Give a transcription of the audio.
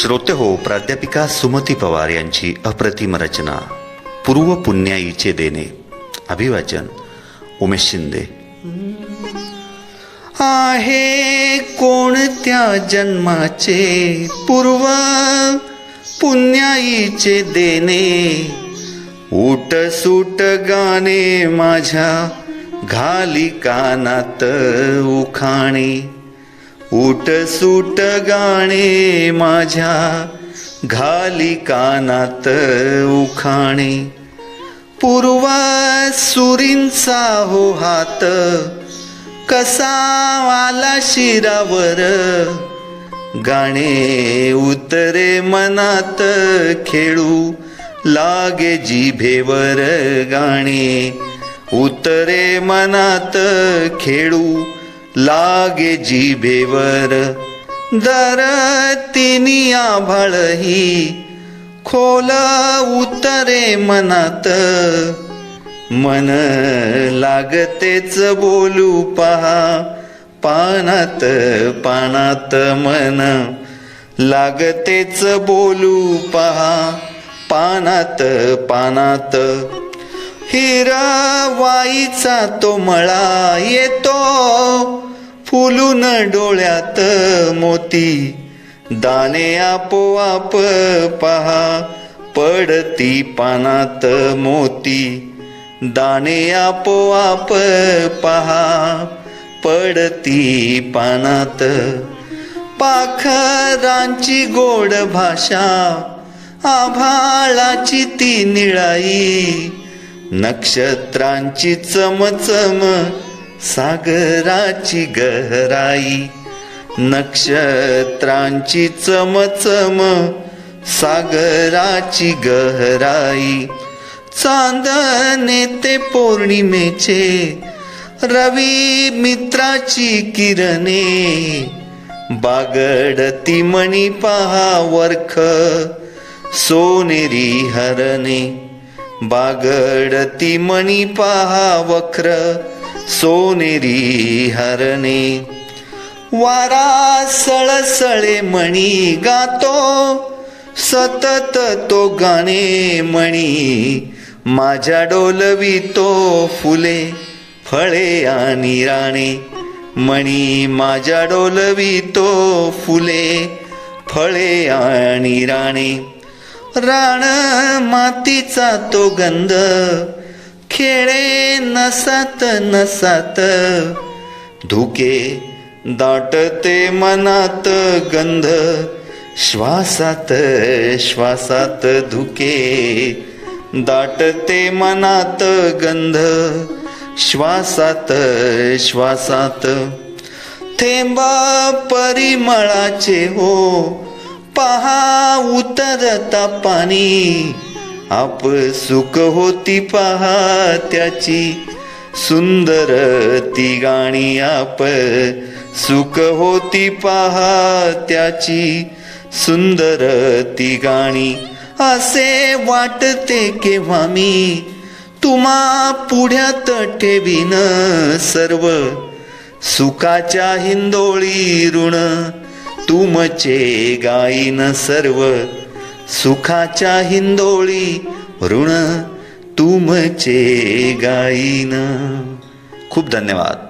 श्रोते हो प्राध्यापिका सुमती पवार यांची अप्रतिम रचना. पूर्व पुण्याईचे देणे. अभिवाचन. उमेश शिंदे. आहे कोणत्या जन्माचे पूर्व पुण्याईचे देणे? उट सुट गाणे माझ्या घाली कानात उखाणे. उट सुट गाणे माझ्या घाली कानात उखाणे. पूर्वा सुरींचा हो हात कसा आला शिरावर. गाणे उतरे मनात खेळू लागे जिभेवर गाणे. उतरे मनात खेळू लागे जिभेवर दर तिनी आभाळही खोल उतरे मनात. मन लागतेच बोलू पहा पानात पानात मन. लागतेच बोलू पहा पानात पानात. हिरावाईचा तो मळा येतो फुलून डोळ्यात मोती. दाणे आपोआप पहा पडती पानात मोती. दाणे आपोआप पहा पडती पानात. पाखरांची गोड भाषा आभाळाची ती निळाई. नक्षत्रांची चमचम सागराची गहराई नक्षत्रांची चमचम सागराची गहराई. चांदणे ते पौर्णिमेचे रवी मित्राची किरणे. बागडती मणी पहा वर्ख सोनेरी हरणे. बागडती मणी पहा वक्र सोनेरी हरणे. वारा सळसळे मणी गातो सतत तो गाणे मणी. माझ्या डोलवी तो फुले फळे आणि राणे. मणी माझ्या डोलवी तो फुले फळे आणि राणे. राण मातीचा तो गंध खेळे नसात नसात. धुके दाटते मनात गंध. श्वासात श्वासात धुके दाटते मनात गंध. श्वासात श्वासात. थेंबा परिमळाचे हो. पहा उतरता पाणी. आप सुख होती पहा त्याची. सुंदर ती गाणी आप सुख होती पहा त्याची. सुंदर ती गाणी असे वाटते केव्हा मी. तुम्हा पुढ्यात ठेवीन सर्व. सुखाच्या हिंदोळी ऋण तुमचे गाईन सर्व. सुखाच्या हिंदोळी ऋण तुमचे गाईन. खूप धन्यवाद.